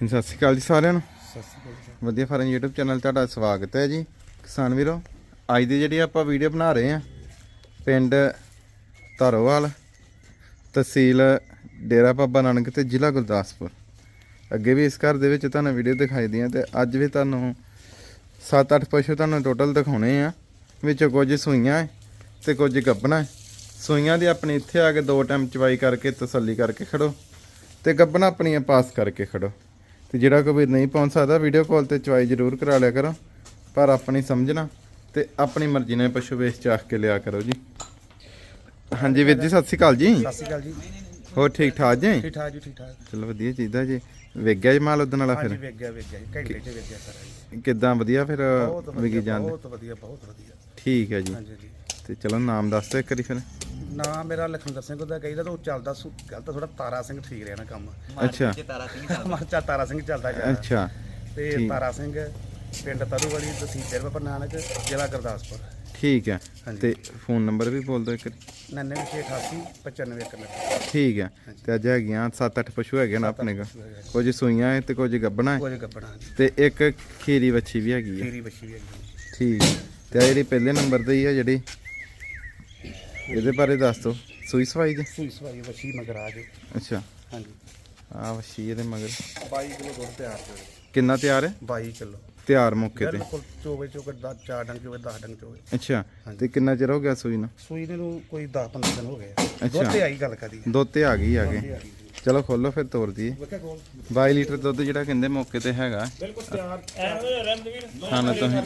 ਸਤਿ ਸ਼੍ਰੀ ਅਕਾਲ ਜੀ ਸਾਰਿਆਂ ਨੂੰ। ਸਤਿ ਸ਼੍ਰੀ ਅਕਾਲ ਵਧੀਆ ਫਾਰਮ YouTube ਚੈਨਲ ਤੁਹਾਡਾ ਸਵਾਗਤ ਹੈ ਜੀ। ਕਿਸਾਨ ਵੀਰੋ ਅੱਜ ਦੀ ਜਿਹੜੀ ਆਪਾਂ ਵੀਡੀਓ ਬਣਾ ਰਹੇ ਆ ਪਿੰਡ ਧਰੋਵਾਲ ਤਹਿਸੀਲ ਡੇਰਾ ਬਾਬਾ ਨਾਨਕ ਤੇ ਜ਼ਿਲ੍ਹਾ ਗੁਰਦਾਸਪੁਰ। ਅੱਗੇ ਵੀ ਇਸ ਘਰ ਦੇ ਵਿੱਚ ਤੁਹਾਨੂੰ ਵੀਡੀਓ ਦਿਖਾਈ ਦੀਆਂ ਤੇ ਅੱਜ ਵੀ ਤੁਹਾਨੂੰ 7-8 ਪਸ਼ੂ ਤੁਹਾਨੂੰ ਟੋਟਲ ਦਿਖਾਉਣੇ ਆ। ਵਿੱਚੋਂ ਕੁਝ ਸੂਈਆਂ ਤੇ ਕੁਝ ਗੱਬਣਾ ਸੂਈਆਂ ਦੀ ਆਪਣੀ ਇੱਥੇ ਆ ਕੇ ਦੋ ਟਾਈਮ ਚਵਾਈ ਕਰਕੇ ਤਸੱਲੀ ਕਰਕੇ ਖੜੋ ਤੇ ਗੱਬਣਾ ਆਪਣੀਆਂ ਪਾਸ ਕਰਕੇ ਖੜੋ। ਤੇ ਜਿਹੜਾ ਕੋਈ ਨਹੀਂ ਪਹੁੰਚ ਸਕਦਾ ਵੀਡੀਓ ਕਾਲ ਤੇ ਚਵਾਈ ਜ਼ਰੂਰ ਕਰਾ ਲਿਆ ਕਰੋ। ਪਰ ਆਪਣੀ ਸਮਝਣਾ ਤੇ ਆਪਣੀ ਮਰਜ਼ੀ ਨਾਲ ਪਸ਼ੂ ਵੇਚ ਚਾਖ ਕੇ ਲਿਆ ਕਰੋ ਜੀ। ਹਾਂਜੀ ਵੀਰ ਜੀ ਸਤਿ ਸ਼੍ਰੀ ਅਕਾਲ ਜੀ। ਸਤਿ ਸ਼੍ਰੀ ਅਕਾਲ ਜੀ। ਹੋਰ ਠੀਕ ਠਾਕ ਜੀ? ਠੀਕ ਠਾਕ ਜੀ ਠੀਕ ਠਾਕ। ਚਲੋ ਵਧੀਆ ਚੀਜ਼ਾਂ ਜੀ। ਵੇਖ ਗਿਆ ਜੀ ਮਾਲ ਉਦਣ ਵਾਲਾ ਹਾਂਜੀ ਫਿਰ ਵੇਖ ਗਿਆ ਵੇਖ ਗਿਆ ਜੀ। ਘੰਟੇ ਚ ਵੇਖ ਗਿਆ ਸਾਰਾ ਜੀ। ਕਿੱਦਾਂ ਵਧੀਆ ਫਿਰ ਬਹੁਤ ਵਿਕੀ ਵਧੀਆ ਜਾਂਦੇ ਬਹੁਤ ਵਧੀਆ ਬਹੁਤ ਵਧੀਆ। ਠੀਕ ਹੈ ਜੀ। ਹਾਂਜੀ ਜੀ। ਤੇ ਚਲੋ ਨਾਮ ਦੱਸ ਦਿਓ ਇੱਕ ਵਾਰੀ ਫਿਰ। ਨਾ ਮੇਰਾ ਲਖਵਿੰਦਰ ਸਿੰਘ ਦਾ ਕਹੀਦਾ ਤਾਂ ਉਹ ਚੱਲਦਾ ਸੁ ਗੱਲ ਤਾਂ ਥੋੜਾ ਤਾਰਾ ਸਿੰਘ ਠੀਕ ਰਿਹਾ ਨਾ ਕੰਮ। ਅੱਛਾ। ਮਾਚਾ ਤਾਰਾ ਸਿੰਘ ਚੱਲਦਾ। ਜੀ ਅੱਛਾ। ਤੇ ਠੀਕ। ਤਾਰਾ ਸਿੰਘ ਪਿੰਡ ਤਰੂਵਾਲੀ ਤਹਿਸੀਲ ਬਾਬਾ ਨਾਨਕ ਜ਼ਿਲ੍ਹਾ ਗੁਰਦਾਸਪੁਰ। ਠੀਕ ਹੈ। ਹਾਂਜੀ। ਤੇ ਫੋਨ ਨੰਬਰ ਵੀ ਬੋਲ ਦਿਓ ਇੱਕ ਵਾਰੀ। 9988 95 ਠੀਕ ਹੈ। ਤੇ ਅੱਜ ਹੈਗੀਆਂ 7-8 ਪਸ਼ੂ ਹੈਗੇ ਨਾ ਆਪਣੇ ਕੋਲ। ਕੁਝ ਸੂਈਆਂ ਹੈ ਤੇ ਕੁਝ ਗੱਬਣਾ ਹੈ। ਕੋਈ ਗੱਪਣਾ ਤੇ ਇੱਕ ਖੀਰੀ ਵੱਛੀ ਵੀ ਹੈਗੀ ਹੈ। ਤੇਰੀ ਬੱਚੀ ਵੀ ਹੈਗੀ। ਠੀਕ ਹੈ। ਤੇ ਆਹ ਜਿਹੜੀ ਪਹਿਲੇ ਨੰਬਰ ਤੇ ਹੀ ਆ ਜਿਹੜੀ ਇਹਦੇ ਬਾਰੇ ਦੱਸ ਦਿਓ। ਸੂਈ ਸਵਾਈ ਜੀ? ਸੂਈ ਸਵਾਈ ਬੱਚੀ ਮਗਰ ਆ ਜੀ। ਅੱਛਾ। ਹਾਂਜੀ। ਆਹ ਵੱਛੀ ਇਹਦੇ ਮਗਰ। 22 ਕਿਲੋ ਦੁੱਧ ਤਿਆਰ ਜੀ ਕਿੰਨਾ ਤਿਆਰ ਹੈ? 22 ਕਿਲੋ। ਤਿਆਰ ਮੌਕੇ ਤੇ। ਬਿਲਕੁਲ ਚੋਵੇ ਚੋਕੇ ਦਾ ਚਾਰ ਡੰਗ ਚੋਵੇ 10 ਡੰਗ ਚੋਵੇ। ਅੱਛਾ ਤੇ ਕਿੰਨਾ ਚਿਰ ਹੋ ਗਿਆ ਸੂਈ ਨੂੰ? ਸੂਈ ਦੇ ਨੂੰ ਕੋਈ 10 15 ਦਿਨ ਹੋ ਗਏ ਆ। ਅੱਛਾ। ਦੁੱਧ ਤੇ ਆਈ ਗੱਲ ਕਦੀ ਦੁੱਧ ਤੇ ਆ ਗਈ ਆ ਆ ਜੀ। ਚਲੋ ਖੋਲੋ ਫਿਰ ਤੋਰ ਦਈਏ ਵੇਖਿਆ ਕੋਲ 22 ਲੀਟਰ ਦੁੱਧ ਜਿਹੜਾ ਕਹਿੰਦੇ ਮੌਕੇ ਤੇ ਹੈਗਾ। ਬਿਲਕੁਲ ਤਿਆਰ। ਖਾਣਾ ਤੁਸੀਂ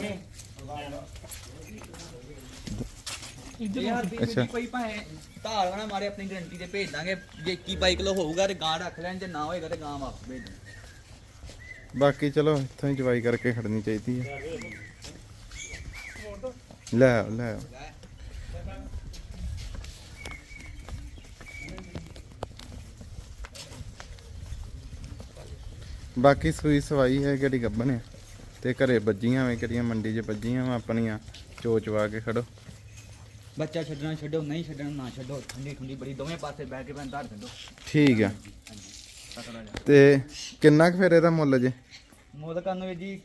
ਯਾਰ ਅੱਛਾ। ਵੀ ਕੋਈ ਭਾਵੇਂ ਧਾਰ ਵਾਲਾ ਮਾਰੇ ਆਪਣੀ ਗਰੰਟੀ ਤੇ ਭੇਜ ਦਾਂਗੇ ਜੇ 21 22 ਕਿਲੋ ਹੋਊਗਾ ਤੇ ਗਾਂ ਰੱਖ ਲੈਣ ਜੇ ਨਾ ਹੋਏਗਾ ਤੇ ਗਾਂ ਵਾਪਸ ਭੇਜ ਦਾਂਗੇ ਬਾਕੀ ਚਲੋ ਇੱਥੋਂ ਹੀ ਜਵਾਈ ਕਰਕੇ ਖੜਨੀ ਚਾਹੀਦੀ ਹੈ ਲੈ ਆਓ, ਲੈ ਆਓ। ਬਾਕੀ ਸੂਈ ਸਵਾਈ ਹੈ ਕਿਹੜੀ ਗੱਬਨ ਹੈ ਤੇ ਘਰੇ ਵੱਜੀਆਂ ਵੇ ਕਿਹੜੀਆਂ ਮੰਡੀ 'ਚ ਵੱਜੀਆਂ ਵਾ ਆਪਣੀਆਂ ਚੋਚਵਾ ਕੇ ਖੜੋ। ਬੱਚਾ ਛੱਡਣਾ ਛੱਡੋ ਨਹੀਂ ਛੱਡਣਾ ਨਾ ਛੱਡੋ। ਠੰਡੀ ਠੰਡੀ ਬੜੀ ਦੋਵੇਂ ਪਾਸੇ ਬਹਿ ਕੇ ਧਾਰ ਛੱਡੋ ਠੀਕ ਆ। ਹਾਂਜੀ ਤਕੜਾ ਜਾ ਤੇ ਕਿੰਨਾ ਕੁ ਫਿਰ ਇਹਦਾ ਮੁੱਲ ਜੇ? ਮੋਦ ਕਰਨ ਵੀ ਜੀ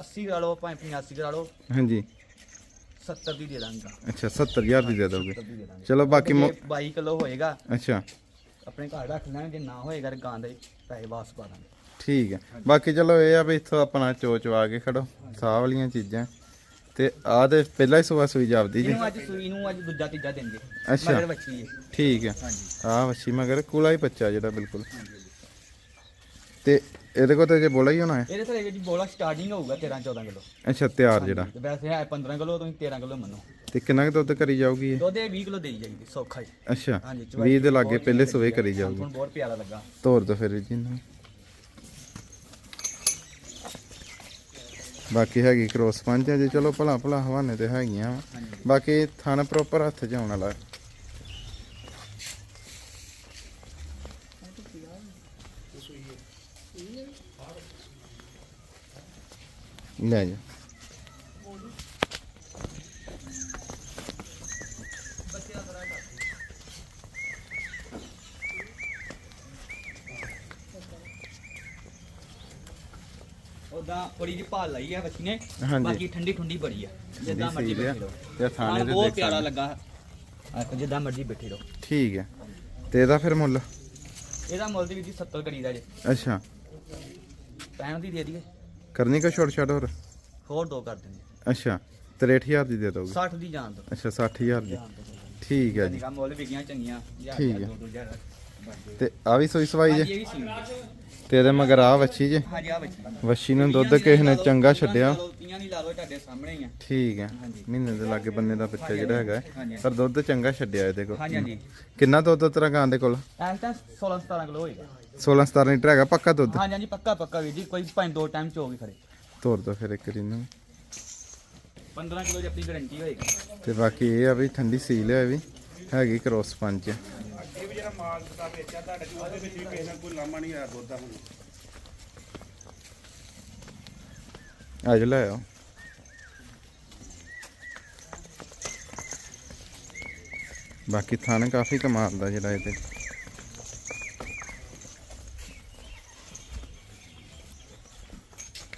80 ਕਰਾ ਲਓ ਭਾਵੇਂ 85 ਕਰਾ ਲਓ। ਹਾਂਜੀ। 70 ਦੀ ਦੇ ਦਾਂਗਾ। ਅੱਛਾ 70000 ਦੀ ਦੇ ਦੋਗੇ। 70 ਦੀ ਦੇ ਦਾਂਗੇ। ਚਲੋ ਬਾਕੀ ਮੁ- 22 ਕਿਲੋ ਹੋਏਗਾ। ਅੱਛਾ। ਆਪਣੇ ਘਰ ਰੱਖ ਲੈਣ ਜੇ ਨਾ ਹੋਏਗਾ ਗਾਂ ਦੇ ਪੈਸੇ ਵਾਪਸ ਪਾ ਦਾਂਗੇ। ਠੀਕ ਹੈ ਬਾਕੀ ਚਲੋ ਇਹ ਆ ਵੀ ਇੱਥੋਂ ਆਪਣਾ ਚੋਚਵਾ ਕੇ ਖੜੋ। ਸਾਹ ਵਾਲੀਆਂ ਚੀਜ਼ਾਂ। ਤੇ ਆਹ ਤੇ ਪਹਿਲਾਂ ਹੀ ਸੁਬਾ ਸੂਈ ਜਾਪਦੀ ਜੀ ਇਹਨੂੰ ਅੱਜ ਸੂਈ ਨੂੰ ਅੱਜ ਦੂਜਾ ਤੀਜਾ ਦਿਨ ਦੇ ਅੱਛਾ। ਮਗਰ ਬੱਚੀ ਹੈ ਠੀਕ ਹੈ। ਹਾਂਜੀ। ਆਹ ਵੱਛੀ ਮਗਰ ਕੁਲਾ ਹੀ ਬੱਚਾ ਜਿਹੜਾ ਬਿਲਕੁਲ। ਤੇ ਇਹਦੇ ਕੋਲ ਤੇ ਜੇ ਬੋਲਾ ਹੀ ਹੋਣਾ ਹੈ? ਇਹਦੇ ਥਲੇ ਜੀ ਬੋਲਾ ਸਟਾਰਟਿੰਗ ਹੋਊਗਾ 13 14 ਕਿਲੋ। ਅੱਛਾ ਤਿਆਰ ਜਿਹੜਾ। ਤੇ ਵੈਸੇ ਹੈ 15 ਕਿਲੋ ਤੁਸੀਂ 13 ਕਿਲੋ ਮੰਨੋ। ਤੇ ਕਿੰਨਾ ਕੁ ਦੁੱਧ ਕਰੀ ਜਾਊਗੀ ਇਹ? ਦੁੱਧ ਇਹ 20 ਕਿਲੋ ਦੇਈ ਜਾਈਦੀ ਸੌਖਾ ਹੀ। ਅੱਛਾ। ਹਾਂਜੀ 20 ਦੇ ਲਾਗੇ ਪਹਿਲੇ ਸੂਏ ਕਰੀ ਜਾਊਗੀ। ਬਹੁਤ ਪਿਆਰਾ ਲੱਗਾ। ਤੋਰ ਦੋ ਫਿਰ ਜੀ ਇਹਨੂੰ। ਬਾਕੀ ਹੈਗੀ ਕ੍ਰੋਸ ਪੰਜ ਹੈ ਜੀ ਚਲੋ ਭਲਾ ਭਲਾ ਹਵਾਨੇ ਤੇ ਹੈਗੀਆਂ ਬਾਕੀ ਥਣ ਪ੍ਰੋਪਰ ਹੱਥ 'ਚ ਆਉਣ ਵਾਲਾ। ਲੈ ਜਾ। ਉਦਾਂ ਬੜੀ ਜੀ ਭਾਲ ਲਈ ਆ ਬੱਚੀ ਨੇ ਹਾਂਜੀ। ਬਾਕੀ ਠੰਡੀ ਠੰਡੀ ਬੜੀ ਆ। ਜਿੱਦਾਂ ਮਰਜ਼ੀ ਸਹੀ ਆ। ਬੈਠੇ ਰਹੋ। ਤੇ ਥਾਣੇ ਤੇ ਬਹੁਤ ਦੇਖ ਪਿਆਰਾ। ਲੱਗਾ ਆਖੋ ਜਿੱਦਾਂ ਮਰਜ਼ੀ ਬੈਠੇ ਰਹੋ। ਠੀਕ ਹੈ। ਤੇ ਇਹਦਾ ਫਿਰ ਮੁੱਲ? ਇਹਦਾ ਮੁੱਲ ਦੀ ਵੀ ਜੀ 70 ਕਰੀਦਾ ਜੇ। ਅੱਛਾ। 65 ਦੀ ਦੇ ਦਈਏ। ਕਰਨੀ ਕਾ ਛੋਟ ਛੋਟ ਹੋਰ? ਹੋਰ ਦੋ ਕਰ ਦਿੰਦੇ। ਅੱਛਾ। 63000 ਦੀ ਦੇ ਦੋਗੇ? 60 ਦੀ ਜਾਨ ਦੋ। ਅੱਛਾ 60000 ਦੀ। ਠੀਕ ਹੈ ਜੀ। ਨਿਕਾ ਮੁੱਲ ਵਿਕੀਆਂ ਚੰਗੀਆਂ ਠੀਕ ਹੈ। ਦੋ ਦੋ ਹਜ਼ਾਰ ਬਣਦੇ। ਤੇ ਆ ਵੀ ਸੋਈ ਸਵਾਈ ਜੇ? ਇਹ ਵੀ ਸੀ ਤੇ ਇਹਦੇ ਮਗਰ ਆ ਵੱਛੀ ਜੇ। ਹਾਂਜੀ ਆ ਬੱਚੀ ਵੱਛੀ ਨੂੰ ਦੁੱਧ ਕਿਸੇ ਨੇ ਚੰਗਾ ਛੱਡਿਆ। ਪੀਆਂ ਨਹੀਂ ਲਾ ਲਓ ਤੁਹਾਡੇ ਸਾਹਮਣੇ ਹੀ ਆ। ਠੀਕ ਹੈ। ਮਹੀਨੇ ਦੇ ਲਾਗੇ ਬੰਨੇ ਦਾ ਬੱਚਾ ਜਿਹੜਾ ਹੈਗਾ। ਪਰ ਦੁੱਧ ਚੰਗਾ ਛੱਡਿਆ ਇਹਦੇ ਕੋਲ। ਹਾਂਜੀ ਹਾਂਜੀ। ਕਿੰਨਾ ਦੁੱਧ ਤੇਰਾ ਗਾਂ ਦੇ ਕੋਲ? ਐਂ ਤਾਂ 16 17 ਕਿਲੋ ਹੋਏਗਾ। 16 17 ਲੀਟਰ ਹੈਗਾ ਪੱਕਾ ਦੁੱਧ? ਹਾਂਜੀ ਹਾਂਜੀ ਪੱਕਾ ਪੱਕਾ ਵੀਰ ਜੀ। ਕੋਈ ਭਾਵੇਂ ਦੋ ਟਾਈਮ ਚ ਵੀ ਖੜੇ ਤੋਰ ਦੋ ਫਿਰ ਇੱਕ ਵਾਰੀ ਨੂੰ। 15 ਕਿਲੋ ਦੀ ਆਪਣੀ ਗਾਰੰਟੀ ਹੋਏਗੀ। ਤੇ ਬਾਕੀ ਇਹ ਆ ਵੀ ਠੰਡੀ ਸੀਲ ਹੈ ਵੀ। ਹੈਗੀ ਕ੍ਰੋਸ ਪੰਜ ਵੀ ਜਿਹੜਾ ਮਾਲ ਦਾ ਵੇਚਿਆ ਤੁਹਾਡੇ ਕੋਲ, ਉਹਦੇ ਵਿੱਚ ਵੀ ਕਿਸੇ ਨਾਲ ਕੋਈ ਲਾਮਾ ਨਹੀਂ ਆਇਆ ਦੁੱਧ ਦਾ ਹੁਣ। ਅੱਜ ਲੈ ਆਓ। ਬਾਕੀ ਥਾਨ ਕਾਫੀ ਕਮਾਲ ਦਾ ਜਿਹੜਾ ਇਹਦੇ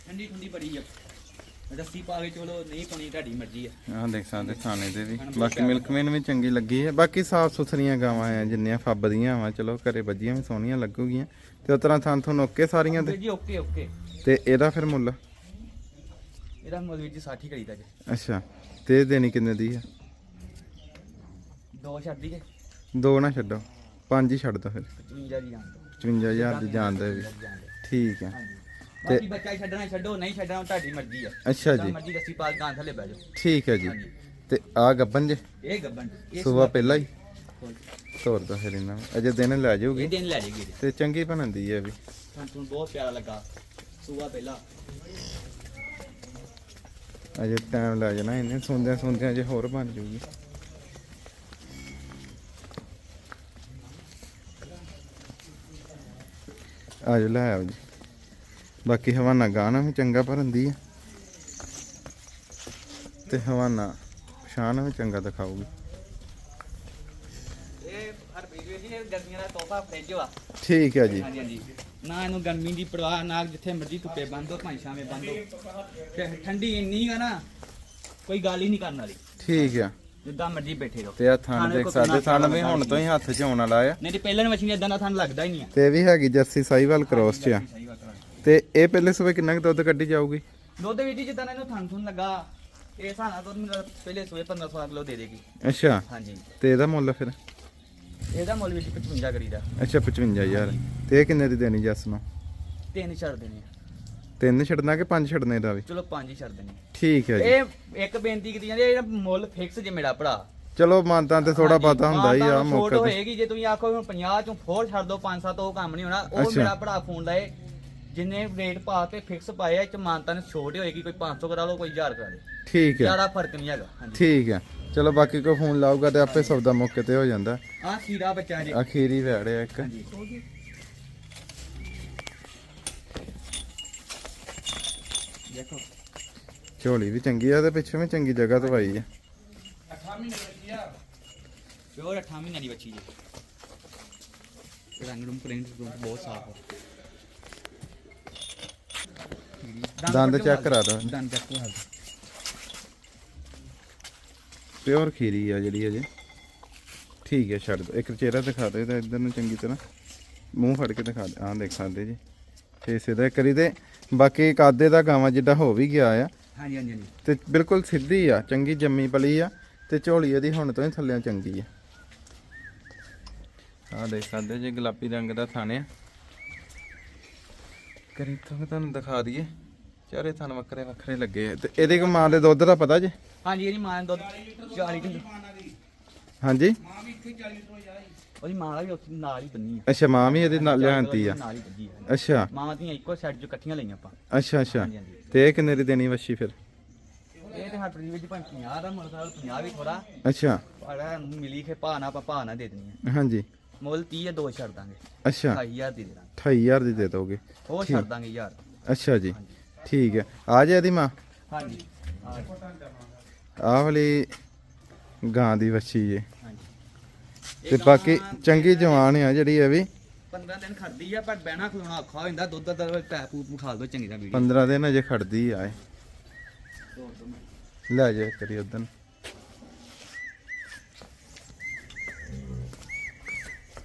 ਠੰਡੀ ਠੰਡੀ ਬੜੀ ਆ ਰੱਸੀ ਪਾ ਕੇ ਚਲੋ ਨਹੀਂ ਪਾਣੀ ਤੁਹਾਡੀ ਮਰਜ਼ੀ ਆ। ਆਹ ਦੇਖ ਸਕਦੇ ਥਾਣੇ ਦੇ ਵੀ। ਬਾਕੀ ਮਿਲਕਮੈਨ ਵੀ ਚੰਗੀ ਲੱਗੀ ਹੈ। ਬਾਕੀ ਸਾਫ਼ ਸੁਥਰੀਆਂ ਗਾਵਾਂ ਆ ਜਿੰਨੀਆਂ ਫੱਬਦੀਆਂ ਵਾ ਚਲੋ ਘਰੇ ਵੱਜੀਆਂ ਵੀ ਸੋਹਣੀਆਂ ਲੱਗੂਗੀਆਂ। ਤੇ ਉਸ ਤਰ੍ਹਾਂ ਥਾਂ ਤੁਹਾਨੂੰ ਓਕੇ ਸਾਰੀਆਂ ਤੇ ਜੀ ਓਕੇ ਓਕੇ। ਤੇ ਇਹਦਾ ਫਿਰ ਮੁੱਲ? ਇਹਦਾ ਮੁੱਲ ਵੀਰ ਜੀ 60 ਕਰੀਦਾ ਜੀ। ਅੱਛਾ। ਤੇ ਇਹ ਦੇਣੀ ਕਿੰਨੇ ਦੀ ਆ? ਦੋ ਛੱਡ ਦੀਏ ਦੋ ਨਾ ਛੱਡੋ। ਪੰਜ ਹੀ ਛੱਡ ਦੋ ਫਿਰ। 55 ਜੀ ਆਂਦਾ 55000 ਦੀ ਵੀ। ਠੀਕ ਹੈ। ਬਾਕੀ ਬੱਚਾ ਹੀ ਛੱਡਣਾ ਛੱਡੋ ਨਹੀਂ ਛੱਡਣਾ ਤੁਹਾਡੀ ਮਰਜ਼ੀ ਆ। ਅੱਛਾ ਜੀ। ਮਰਜ਼ੀ ਰੱਸੀ ਪਾ ਕੇ ਥੱਲੇ ਬਹਿ ਜਾਓ। ਠੀਕ ਹੈ ਜੀ। ਤੇ ਆ ਗੱਬਨ ਜੇ? ਇਹ ਗੱਬਨ ਸਵੇਰ ਪਹਿਲਾਂ ਹੀ? ਤੋਰ ਦੋ ਫਿਰ ਇਹਨਾਂ ਅਜੇ ਦਿਨ ਲੈ ਜਾਊਗੀ? ਦਿਨ ਲੈ ਜੇਗੀ ਤੇ ਚੰਗੀ ਬਣਦੀ ਹੈ ਵੀ। ਤੁਹਾਨੂੰ ਬਹੁਤ ਪਿਆਰਾ ਲੱਗਾ। ਸੂਆ ਪਹਿਲਾ। ਅਜੇ ਟਾਈਮ ਲੱਗ ਜਾਣਾ ਇਹਨੇ। ਸੁਣਦਿਆਂ ਸੁਣਦਿਆਂ ਜੇ ਹੋਰ ਬਣ ਜੂਗੀ ਆਜੋ ਲੈ ਆਓ ਜੀ। ਬਾਕੀ ਹਵਾਨਾ ਗਾਣਾ ਵੀ ਚੰਗਾ ਭਰੰਦੀ ਆ। ਤੇ ਹਵਾਨਾ ਪਛਾਣ ਵੀ ਚੰਗਾ ਦਿਖਾਊਗੀ। ਇਹ ਹਰ ਵੀਡੀਓ ਜੀ ਇਹ ਗਰਮੀਆਂ ਦਾ ਤੋਹਫਾ ਫ੍ਰਿਜ ਵਾ। ਠੀਕ ਹੈ ਜੀ। ਹਾਂਜੀ ਹਾਂਜੀ। ਨਾ ਇਹਨੂੰ ਗਰਮੀ ਦੀ ਪਰਵਾਹ ਨਾ ਜਿੱਥੇ ਮਰਜ਼ੀ ਧੁੱਪੇ ਬੰਦੋ ਭਾਈ ਛਾਵੇਂ ਬੰਦੋ ਤੇ ਠੰਡੀ ਇੰਨੀ ਆ ਨਾ ਕੋਈ ਗੱਲ ਹੀ ਨਹੀਂ ਕਰਨ ਵਾਲੀ। ਠੀਕ ਆ। ਜਿੱਦਾਂ ਮਰਜ਼ੀ ਬੈਠੇ ਰਹੋ। ਤੇ ਆ ਥਣ ਦੇਖ ਸਕਦੇ ਥਣ ਵੀ ਹੁਣ ਤੋਂ ਹੀ ਹੱਥ 'ਚ ਆਉਣ ਵਾਲਾ ਆ। ਨਹੀਂ ਤੇ ਪਹਿਲਾਂ ਮਸ਼ੀਨ ਇਦਾਂ ਦਾ ਤੁਹਾਨੂੰ ਲੱਗਦਾ ਹੀ ਨਹੀਂ ਆ। ਤੇ ਇਹ ਵੀ ਹੈਗੀ ਜਰਸੀ ਸਾਈਵਾਲ ਕ੍ਰੋਸ 'ਚ ਆ। ਤੇ ਇਹ ਪਹਿਲੇ ਸਵੇ ਕਿੰਨਾ ਕੁ ਦੁੱਧ ਕੱਢੀ ਜਾਊਗੀ? ਦੁੱਧ ਵੀ ਜੀ ਜਿੱਦਾਂ ਇਹਨੂੰ ਥਣ ਥੁਣ ਲੱਗਾ ਇਹ ਨਾਲ ਦੁੱਧ ਮੈਨੂੰ ਪਹਿਲੇ ਸੂਏ 15 16 ਕਿਲੋ ਦੇ ਦੇਗੀ। ਅੱਛਾ। ਹਾਂਜੀ। ਤੇ ਇਹਦਾ ਮੁੱਲ ਫਿਰ? ਇਹਦਾ ਮੁੱਲ ਵੀ ਜੀ 55 ਕਰੀਦਾ ਅੱਛਾ 55000 ਤੇ ਇਹ ਕਿੰਨੇ ਦੀ ਦੇਣੀ ਜੱਸ ਨੂੰ? ਤਿੰਨ ਛੱਡ ਦੇਣੇ ਆ। ਤਿੰਨ ਛੱਡਣਾ ਕਿ ਪੰਜ ਛੱਡਣੇ ਦਾ ਵੀ? ਚਲੋ ਪੰਜ ਹੀ ਛੱਡ ਦੇਣੇ। ਠੀਕ ਹੈ ਜੀ। ਇਹ ਇੱਕ ਬੇਨਤੀ ਕੀਤੀ ਜਾਂਦੀ ਹੈ ਇਹ ਮੁੱਲ ਫਿਕਸ ਜੇ ਮੇਰਾ ਭਰਾ। ਚਲੋ ਮਾਨਤਾਂ ਤੇ ਥੋੜਾ ਹਾਂਜੀ, ਪਤਾ ਹੁੰਦਾ ਹੀ ਆ ਤਾਂ ਮੌਕੇ ਤੇ। ਹੋਏਗੀ ਜੇ ਤੁਸੀਂ ਆਖੋ ਹੁਣ 50 ਚੋਂ ਫੋਰ ਛੱਡ ਦੋ 5 7 ਉਹ ਕੰਮ ਨਹੀਂ ਹੋਣਾ ਉਹ ਅੱਛਾ। ਮੇਰਾ ਭਰਾ ਫੋਨ ਲਾਏ ਜਿੰਨੇ ਰੇਟ ਪਾ ਕੇ ਫਿਕਸ ਪਾਏ ਆ ਇਹ ਚ ਮਾਨਤਾ ਨੇ ਛੋਟ ਹੋਏਗੀ ਕੋਈ 500 ਕਰਾ ਲਓ ਕੋਈ 1000 ਕਰਾ ਲਓ। ਠੀਕ ਹੈ। ਜ਼ਿਆਦਾ ਫ਼ਰਕ ਨਹੀਂ ਹੈਗਾ ਹਾਂਜੀ। ਠੀਕ ਹੈ। ਚਲੋ ਬਾਕੀ ਕੋਈ ਫੋਨ ਲਾਊਗਾ ਤੇ ਆਪੇ ਸੌਦਾ ਮੌਕੇ ਤੇ ਹੋ ਜਾਂਦਾ। ਆਹ ਖੀਰਾ ਬੱਚਾ ਜੀ। ਅਖੀਰੀ ਵੈੜਿਆ ਇੱਕ। ਹਾਂਜੀ। ਦੇਖੋ। ਝੋਲੀ ਵੀ ਚੰਗੀ ਆ ਤੇ ਪਿੱਛੇ ਵੀ ਚੰਗੀ ਜਗ੍ਹਾ ਦਵਾਈ ਆ। ਪਿਓਰ 8 ਮਹੀਨਿਆਂ ਦੀ ਬੱਚੀ ਜੀ। ਰੰਗ ਰੂਮ ਪ੍ਰਿੰਟ ਬਹੁਤ ਸਾਫ਼ ਹੈ ਦੰਦ ਚੈੱਕ ਕਰਾ ਦੋ ਦੰਦ ਚੈੱਕ ਕਰਾ ਦਿਓ ਪਿਓਰ ਖੀਰੀ ਆ ਜਿਹੜੀ ਅਜੇ ਠੀਕ ਹੈ ਛੱਡ ਦੋ ਇੱਕ ਚਿਹਰਾ ਦਿਖਾ ਦੇ ਤੇ ਇੱਧਰ ਨੂੰ ਚੰਗੀ ਤਰ੍ਹਾਂ। ਮੂੰਹ ਫੜ ਕੇ ਦਿਖਾ ਦੇ ਆਹ ਦੇਖ ਸਕਦੇ ਜੀ। ਫੇਸੇ ਦਾ ਕਰੀ ਤੇ ਬਾਕੀ ਕਾਦੇ ਦਾ ਗਾਵਾਂ ਜਿੱਡਾ ਹੋ ਵੀ ਗਿਆ ਆ। ਹਾਂਜੀ ਹਾਂਜੀ ਹਾਂਜੀ। ਤੇ ਬਿਲਕੁਲ ਸਿੱਧੀ ਆ ਚੰਗੀ ਜੰਮੀ ਪਲੀ ਆ। ਤੇ ਝੋਲੀ ਇਹਦੀ ਹੁਣ ਤੋਂ ਹੀ ਥੱਲਿਆਂ ਚੰਗੀ ਆ। ਆਹ ਦੇਖ ਸਕਦੇ ਜੀ ਗੁਲਾਬੀ ਰੰਗ ਦਾ ਥਾਣੇ ਆ। ਕਰੀ ਤੋਂ ਤੁਹਾਨੂੰ ਦਿਖਾ ਦਈਏ। ਚਾਰੇ ਥਣ ਵੱਖਰੇ ਵੱਖਰੇ ਲੱਗੇ ਆ। ਤੇ ਇਹਦੇ ਕੋ ਮਾਂ ਦੇ ਦੁੱਧ ਦਾ ਪਤਾ ਜੀ? ਹਾਂਜੀ ਇਹਦੀ ਮਾਂ ਦਾ ਦੁੱਧ 40 ਕਿਲੋ। ਹਾਂਜੀ? ਉਹਦੀ ਮਾਂ ਦਾ ਵੀ ਉੱਥੇ ਨਾਲ ਹੀ ਬੰਨੀ ਆ। ਅੱਛਾ ਮਾਂ ਵੀ ਇਹਦੇ ਨਾਲ ਲਿਆਂਤੀ ਆ। ਨਾਲ ਹੀ ਬੱਜੀ ਆ। ਅੱਛਾ। ਮਾਂ ਦੀਆਂ ਇੱਕੋ ਸਾਈਡ 'ਚ ਇਕੱਠੀਆਂ ਲਈਆਂ ਆਪਾਂ। ਅੱਛਾ ਅੱਛਾ। ਤੇ ਇਹ ਕਿੰਨੇ ਦੀ ਦੇਣੀ ਵੱਛੀ ਫਿਰ? ਇਹ ਤੇ ਹੱਟ ਵਿੱਚ ਭਾਵੇਂ 50 ਦਾ ਸਾਲ 50 ਵੀ ਥੋੜਾ ਅੱਛਾ। ਪਰ ਇਹਨੂੰ ਮਿਲੀ ਖੇ ਭਾਅ ਨਾ ਆਪਾਂ ਭਾਅ ਨਾ ਦੇ ਦੇਣੀ ਆ। ਹਾਂਜੀ। ਮੁੱਲ 30 ਜਾਂ ਦੋ ਛੱਡ ਦਾਂਗੇ। ਅੱਛਾ। 28000 ਦੇ ਦੇਣਾ 28000 ਦੀ ਦੇ ਦੋਗੇ। ਉਹ ਛੱਡ ਦਾਂਗੇ ਯਾਰ ਅੱਛਾ ਜੀ। ਠੀਕ ਹੈ। ਆ ਜਾ ਇਹਦੀ ਮਾਂ। ਹਾਂਜੀ। ਆਹ ਵਾਲੀ ਗਾਂ ਦੀ ਵੱਛੀ ਹਾਂਜੀ। ਤੇ ਬਾਕੀ ਚੰਗੀ ਜਵਾਨ ਆ ਜਿਹੜੀ ਇਹ ਵੀ। 15 ਦਿਨ ਖੜਦੀ ਆ ਪਰ ਬਹਿਣਾ ਖਲੋਣਾ ਔਖਾ ਹੋ ਜਾਂਦਾ। ਦੁੱਧ ਦਾ ਪੈਪ ਪੂਪ ਖਾ ਦੋ ਚੰਗੀ ਦਾ ਵੀਡੀਓ। 15 ਦਿਨ ਅਜੇ ਖੜਦੀ ਆ ਇਹ। ਲੈ ਜਾ ਕਰੀ ਉਦਨ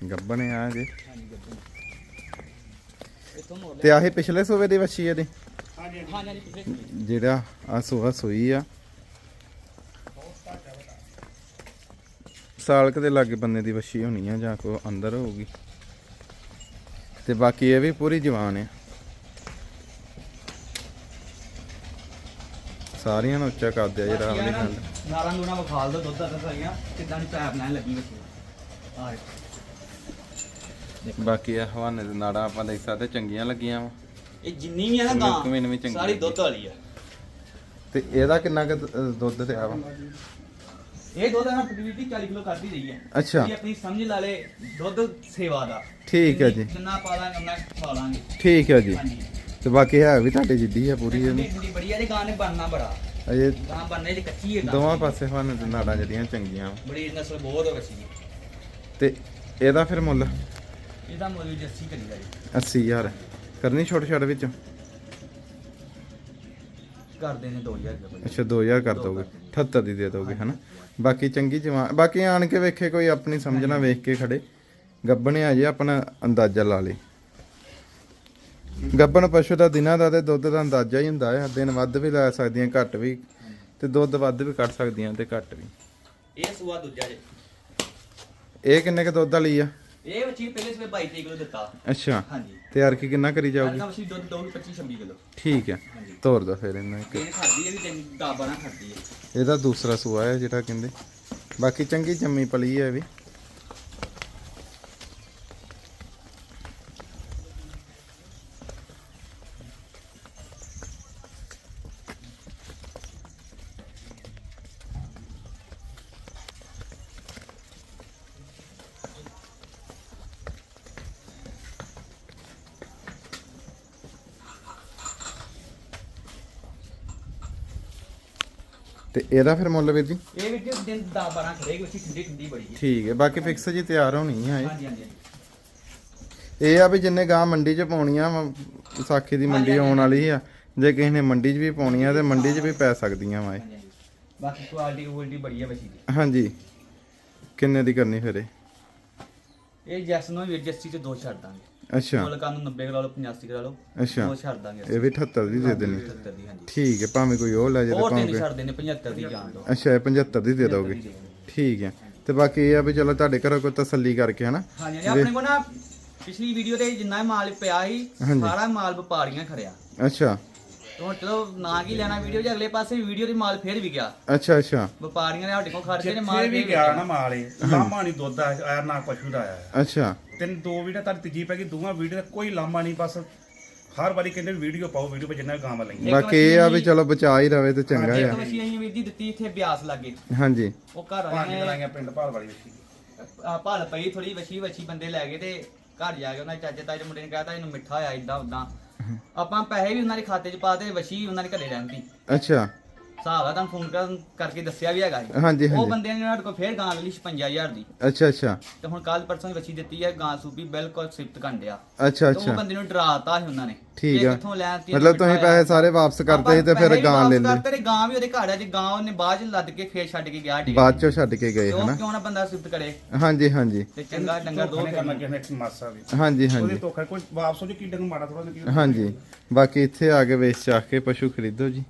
ਗੱਬਣ ਆ ਜੇ। ਤੇ ਆਹੀ ਪਿਛਲੇ ਸੂਬੇ ਦੀ ਵੱਛੀ ਇਹਦੀ। ਜਿਹੜਾ ਆ ਸੂਆ ਸੂਈ ਆ। ਸਾਲ ਕੁ ਦੇ ਲਾਗੇ ਬੰਦੇ ਦੀ ਵੱਛੀ ਹੋਣੀ ਆ ਜਾਂ ਕੋ ਅੰਦਰ ਹੋਊਗੀ। ਤੇ ਬਾਕੀ ਇਹ ਵੀ ਪੂਰੀ ਜਵਾਨ ਆ। ਸਾਰੀਆਂ ਨੂੰ ਉੱਚਾ ਕਰਦੇ ਆ ਜਿਹੜਾ ਆਪਣੀ ਖੰਡ। ਨਾਲਾਂ ਨੂਣਾ ਵਿਖਾਲ ਦੋ ਦੁੱਧ ਦਾ ਸਾਰੀਆਂ ਕਿੱਦਾਂ ਦੀ ਪੈਪ ਲੈਣ ਲੱਗੀ ਵਿੱਚ ਆ ਬਾਕੀ ਆ ਹਵਾਨੇ ਦੇ ਨਾੜਾਂ ਆਪਾਂ ਦੇਖ ਸਕਦੇ ਚੰਗੀਆਂ ਲੱਗੀਆਂ ਵਾ। ਇਹ ਜਿੰਨੀ ਵੀ ਆ ਨਾ ਮਿਲਕ ਮੈਨੂੰ ਵੀ ਗਾਂ ਚੰਗੀ ਸਾਰੀ ਲੱਗੀ। ਦੁੱਧ ਵਾਲੀ ਆ। ਤੇ ਇਹਦਾ ਕਿੰਨਾ ਕੁ ਦ- ਅਹ ਦੁੱਧ ਤੇ ਆ ਵਾ? ਇਹ ਦੁੱਧ ਹੱਥ ਦੀ ਵੀਟੀ 40 ਕਿਲੋ ਕਰਦੀ ਰਹੀ ਹੈ ਅੱਛਾ। ਇਹ ਆਪਣੀ ਸਮਝ ਲਾ ਲੇ ਦੁੱਧ ਸੇਵਾ ਦਾ। ਠੀਕ ਹੈ ਜੀ। ਜਿੰਨਾ ਪਾ ਲਾਂਗੇ ਉਹਨਾਂ ਖਾ ਲਾਂਗੇ। ਠੀਕ ਹੈ ਜੀ। ਹਾਂਜੀ। ਤੇ ਬਾਕੀ ਹੈ ਵੀ ਤੁਹਾਡੀ ਜਿੱਡੀ ਆ ਪੂਰੀ ਇਹਨੂੰ ਠੰਡੀ ਬੜੀ ਆ ਤੇ ਗਾਂ ਨੇ ਬਣਨਾ ਬੜਾ। ਅਜੇ ਗਾਂ ਬਣਨੇ ਦੀ ਕੱਚੀ ਹੈ ਗਾਂ। ਦੋਵਾਂ ਪਾਸੇ ਹਵਾਨੇ ਦੇ ਨਾੜਾਂ ਜਿਹੜੀਆਂ ਚੰਗੀਆਂ ਵਾ। ਬੜੀ ਨਸਲ ਬਹੁਤ ਹੋ ਗਈ ਤੇ ਇਹਦਾ ਫਿਰ ਮੁੱਲ? ਇਹਦਾ ਮੁੱਲ ਵੀ 80 ਕਰੀਦਾ ਜੀ। 80000 ਕਰਨੀ ਛੋਟ ਛੜ ਵਿੱਚ? ਕਰਦੇ ਨੇ 2000 ਰੁਪਏ ਅੱਛਾ 2000 ਕਰ ਦੋਗੇ। 78 ਦੀ ਦੇ ਦੋਗੇ ਹਨਾ? ਬਾਕੀ ਚੰਗੀ ਜਵਾਨ ਬਾਕੀ ਆਣ ਕੇ ਵੇਖੇ ਕੋਈ ਆਪਣੀ ਸਮਝਣਾ ਵੇਖ ਕੇ ਖੜੇ। ਗੱਬਣੇ ਆ ਜੇ ਆਪਣਾ ਅੰਦਾਜ਼ਾ ਲਾ ਲੇ। ਗੱਬਣ ਪਸ਼ੂ ਦਾ ਦਿਨਾਂ ਦਾ ਤੇ ਦੁੱਧ ਦਾ ਅੰਦਾਜ਼ਾ ਹੀ ਹੁੰਦਾ ਹੈ। ਦਿਨ ਵੱਧ ਵੀ ਲੈ ਸਕਦੀਆਂ ਘੱਟ ਵੀ। ਤੇ ਦੁੱਧ ਵੱਧ ਵੀ ਕੱਢ ਸਕਦੀਆਂ ਤੇ ਘੱਟ ਵੀ। ਇਹ ਸੂਆ ਦੂਜਾ ਜੇ। ਇਹ ਕਿੰਨੇ ਕ ਦੁੱਧ ਵਾਲੀ ਆ? ਇਹ ਬੱਚੀ ਪਹਿਲੇ ਸਵੇ 22 ਕਿਲੋ ਦਿੱਤਾ। ਅੱਛਾ। ਹਾਂਜੀ। ਤੇ ਯਾਰ ਕੀ ਕਿੰਨਾ ਕਰੀ ਜਾਊਗੀ? ਅਰਕਾ ਬੱਚੀ ਦੁੱਧ ਦਊਗੀ 25 26 ਕਿਲੋ। ਠੀਕ ਹੈ। ਤੋਰ ਦੋ ਫਿਰ ਇਹਨਾਂ ਇੱਕ। ਇਹ ਖੜਦੀ ਹੈ ਵੀ ਤਿੰਨ ਦਾ 12 ਖੜਦੀ ਹੈ। ਇਹਦਾ ਦੂਸਰਾ ਸੂਆ ਹੈ ਜਿਹੜਾ ਕਹਿੰਦੇ। ਬਾਕੀ ਚੰਗੀ ਜੰਮੀ ਪਲੀ ਹੈ ਇਹ ਵੀ। ਤੇ ਇਹਦਾ ਫਿਰ ਮੁੱਲ ਵੀਰ ਜੀ? ਇਹ ਵੀ ਦਿਨ ਦਾ 12 ਖੜੇਗੀ ਬੱਚੀ ਠੰਡੀ ਠੰਡੀ ਬੜੀ ਹੈ ਠੀਕ ਹੈ ਬਾਕੀ ਫਿਕਸ ਜੀ ਤਿਆਰ ਹੋਣੀ ਹੈ ਇਹ। ਹਾਂਜੀ ਹਾਂਜੀ ਇਹ ਆ ਵੀ ਜਿੰਨੇ ਗਾਂ ਮੰਡੀ 'ਚ ਪਾਉਣੀਆਂ ਵਿਸਾਖੀ ਦੀ ਮੰਡੀ ਆਉਣ ਵਾਲੀ ਆ ਜੇ ਕਿਸੇ ਨੇ ਮੰਡੀ 'ਚ ਵੀ ਪਾਉਣੀਆਂ ਤੇ ਮੰਡੀ 'ਚ ਵੀ ਪੈ ਸਕਦੀਆਂ ਵਾ ਇਹ। ਹਾਂਜੀ, ਹਾਂਜੀ। ਬਾਕੀ ਕੁਆਲਿਟੀ ਕੁਆਲਿਟੀ ਬੜੀ ਹੈ ਬੱਚੀ ਦੀ। ਹਾਂਜੀ। ਕਿੰਨੇ ਦੀ ਕਰਨੀ ਫਿਰ ਇਹ? ਇਹ ਜੈਸ ਨੂੰ ਵੀ ਜੈਸੀ ਚ ਦੋ ਛੱਡ ਦਾਂਗੇ। ਅੱਛਾ। ਮੁੱਲ ਕਾਨੂੰ 90 ਕਰਾ ਲਓ 85 ਕਰਾ ਲਓ ਅੱਛਾ। ਦੋ ਛੱਡ ਦਾਂਗੇ ਇਹ ਵੀ 78 ਦੀ ਦੇ ਦੇਣੀ। 77 ਦੀ ਹਾਂਜੀ। ਠੀਕ ਹੈ ਭਾਵੇਂ ਕੋਈ ਉਹ ਲੈ ਜੇ ਤੇ ਹੋਰ ਤਿੰਨ ਭਾਵੇਂ ਛੱਡ ਦੇਣੇ 75 ਦੀ ਜਾਣ ਦੋ ਅੱਛਾ ਇਹ 75 ਦੀ ਦੇ ਦੋਗੇ। ਠੀਕ ਹੈ। ਤੇ ਬਾਕੀ ਇਹ ਆ ਵੀ ਚਲੋ ਤੁਹਾਡੇ ਘਰੋਂ ਕੋਈ ਤਸੱਲੀ ਕਰਕੇ ਹਨਾ? ਹਾਂਜੀ ਹਾਂਜੀ ਆਪਣੇ ਕੋਲ ਨਾ ਪਿਛਲੀ ਵੀਡੀਓ ਤੇ ਜਿੰਨਾ ਮਾਲ ਪਿਆ ਸੀ। ਸਾਰਾ ਮਾਲ ਵਪਾਰੀਆਂ ਖੜਿਆ। ਅੱਛਾ। ਹੁਣ ਚਲੋ ਨਾ ਕੀ ਲੈਣਾ ਵੀਡੀਓ ਦੇ ਅਗਲੇ ਪਾਸੇ ਵੀਡੀਓ ਦੇ ਮਾਲ ਫੇਰ ਵੀ ਗਿਆ ਅੱਛਾ ਅੱਛਾ। ਵਪਾਰੀਆਂ ਨੇ ਸਾਡੇ ਕੋਲ ਖਰਚੇ ਨੇ ਜਿੱਥੇ ਮਾਲ ਵੀ ਫੇਰ ਗਿਆ ਨਾ ਮਾਲੇ ਲਾਮਾ ਨਹੀਂ ਦੁੱਧ ਆਇਆ ਨਾ ਪਸ਼ੂ ਦਾ ਆਇਆ। ਅੱਛਾ। ਤਿੰਨ ਦੋ ਵੀਡੀਓ ਤਾਂ ਤੀਜੀ ਪੈ ਗਈ ਦੋਵਾਂ ਵੀਡੀਓ ਦਾ ਕੋਈ ਲਾਮਾ ਨਹੀਂ ਬਸ ਹਰ ਵਾਰੀ ਕਹਿੰਦੇ ਵੀਡੀਓ ਪਾਓ ਵੀਡੀਓ 'ਤੇ ਜਿੰਨਾ ਗਾਵਾਂ ਲਈਆਂ। ਬਾਕੀ ਇਹ ਆ ਵੀ ਚਲੋ ਬਚਾ ਹੀ ਰਵੇ ਤੇ ਚੰਗਾ ਇੱਕ ਆ। ਮਸ਼ੀਨ ਅਸੀਂ ਵੀਰ ਜੀ ਦਿੱਤੀ ਇੱਥੇ ਬਿਆਸ ਲੱਗੇ। ਹਾਂਜੀ। ਉਹ ਘਰ ਪਾਣੀ ਨੇ ਲਾਈਆਂ ਪਿੰਡ ਭਾਲ ਵਾਲੀ ਵਿੱਚ। ਆ ਭਾਲ ਪਈ ਥੋੜੀ ਵਛੀ ਵਛੀ ਬੰਦੇ ਲੈ ਗਏ ਤੇ ਘਰ ਜਾ ਕੇ ਉਹਨਾਂ ਦੇ ਚਾਚੇ ਤਾਏ ਦੇ ਮੁੰਡੇ ਨੇ ਕਹਿਤਾ ਇਹਨੂੰ ਮਿੱਠਾ ਹੋਇਆ ਇਦਾਂ ਉਦਾਂ ਆਪਾਂ ਪੈਸੇ ਵੀ ਉਹਨਾਂ ਦੇ ਖਾਤੇ 'ਚ ਪਾਤੇ ਵਛੀ ਉਹਨਾਂ ਦੇ ਘਰੇ ਰਹਿੰਦੀ। ਅੱਛਾ। ਹਿਸਾਬ ਆ ਤੁਹਾਨੂੰ ਫੋਨ ਕਰ- ਕਰਕੇ ਦੱਸਿਆ ਵੀ ਹੈਗਾ ਜੀ। ਹਾਂਜੀ ਉਹ ਹਾਂਜੀ ਬੰਦਿਆਂ ਨੇ ਸਾਡੇ ਕੋਲ ਫੇਰ ਗਾਂ ਲਈ 55000 ਦੀ। ਅੱਛਾ ਅੱਛਾ। ਤੇ ਹੁਣ ਕੱਲ ਪਰਸੋਂ ਦੀ ਵਛੀ ਦਿੱਤੀ ਹੈ ਗਾਂ ਸੂਪੀ ਬਿਲਕੁਲ ਸਿਫਤ ਕੰਡਿਆ ਅੱਛਾ ਤੇ ਉਹ ਅੱਛਾ। ਬੰਦੇ ਨੂੰ ਡਰਾਤਾ ਸੀ ਉਹਨਾਂ ਨੇ। ਠੀਕ ਆ। ਮਤਲਬ ਤੁਸੀਂ ਪੈਸੇ ਸਾਰੇ ਵਾਪਸ ਕਰਤੇ ਸੀ ਤੇ ਫਿਰ ਗਾਂ ਲੈ ਲਈ। ਤੇ ਗਾਂ ਵੀ ਉਹਦੇ ਘਰ ਆ ਜੇ ਗਾਂ ਉਹਨੇ ਬਾਅਦ ਚ ਲੱਦ ਕੇ ਫੇਰ ਛੱਡ ਕੇ ਗਿਆ ਠੀਕ ਬਾਅਦ ਚੋਂ ਛੱਡ ਕੇ ਗਏ ਉਹ ਹਨਾ? ਕਿਉਂ ਨਾ ਬੰਦਾ ਸਿਫਤ ਕਰੇ? ਹਾਂਜੀ ਹਾਂਜੀ। ਤੇ ਚੰਗਾ ਡੰਗਰ ਦੋ ਨੇ ਕਰਨਾ ਕਿਸੇ ਨੇ ਇੱਕ ਮਾਸਾ ਵੀ। ਹਾਂਜੀ ਉਹਦੇ ਹਾਂਜੀ ਧੋਖਾ ਕੋਈ ਵਾਪਸ ਹੋ ਜੇ ਕੀੜੇ ਨੂੰ ਮਾੜਾ ਥੋੜਾ ਨਿਕਲ ਹਾਂਜੀ। ਬਾਕੀ ਇੱਥੇ ਆ ਕੇ ਵੇਚ ਚਾਖ ਕੇ ਪਸ਼ੂ ਖਰੀਦੋ ਜੀ।